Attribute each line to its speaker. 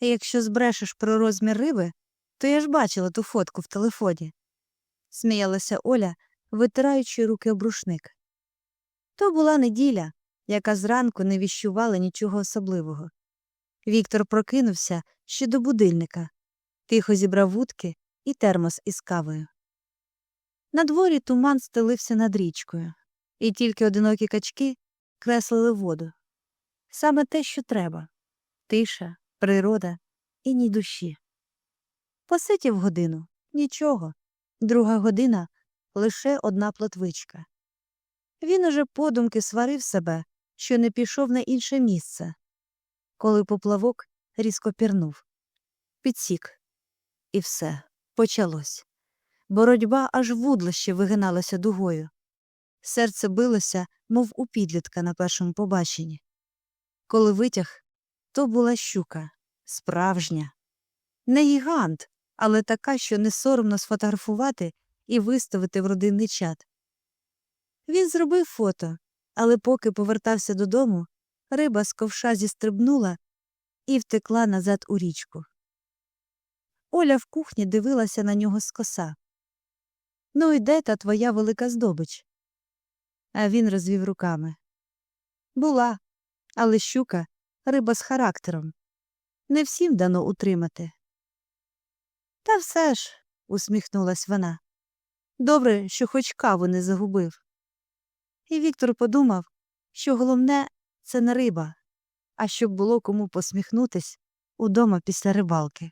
Speaker 1: Якщо збрешеш про розмір риби, то я ж бачила ту фотку в телефоні, сміялася Оля, витираючи руки об. То була неділя, яка зранку не віщувала нічого особливого. Віктор прокинувся ще до будильника, тихо зібрав вудки і термос із кавою. На дворі туман стелився над річкою, і тільки одинокі качки креслили воду. Саме те, що треба тиша, природа і ні душі. Посидів годину нічого, друга година лише одна плотвичка. Він уже подумки сварив себе, що не пішов на інше місце, коли поплавок різко пірнув. Підсік. І все почалось. Боротьба аж вудлище вигиналася дугою. Серце билося, мов у підлітка на першому побаченні. Коли витяг, то була щука, справжня. Не гігант, але така, що не соромно сфотографувати і виставити в родинний чат. Він зробив фото, але поки повертався додому, риба з ковша зістрибнула і втекла назад у річку. Оля в кухні дивилася на нього скоса. Ну і де та твоя велика здобич? А він розвів руками. Була, але щука риба з характером. Не всім дано утримати. Та все ж, усміхнулась вона. Добре, що хоч каву не загубив. І Віктор подумав, що головне це не риба, а щоб було кому посміхнутись удома після рибалки.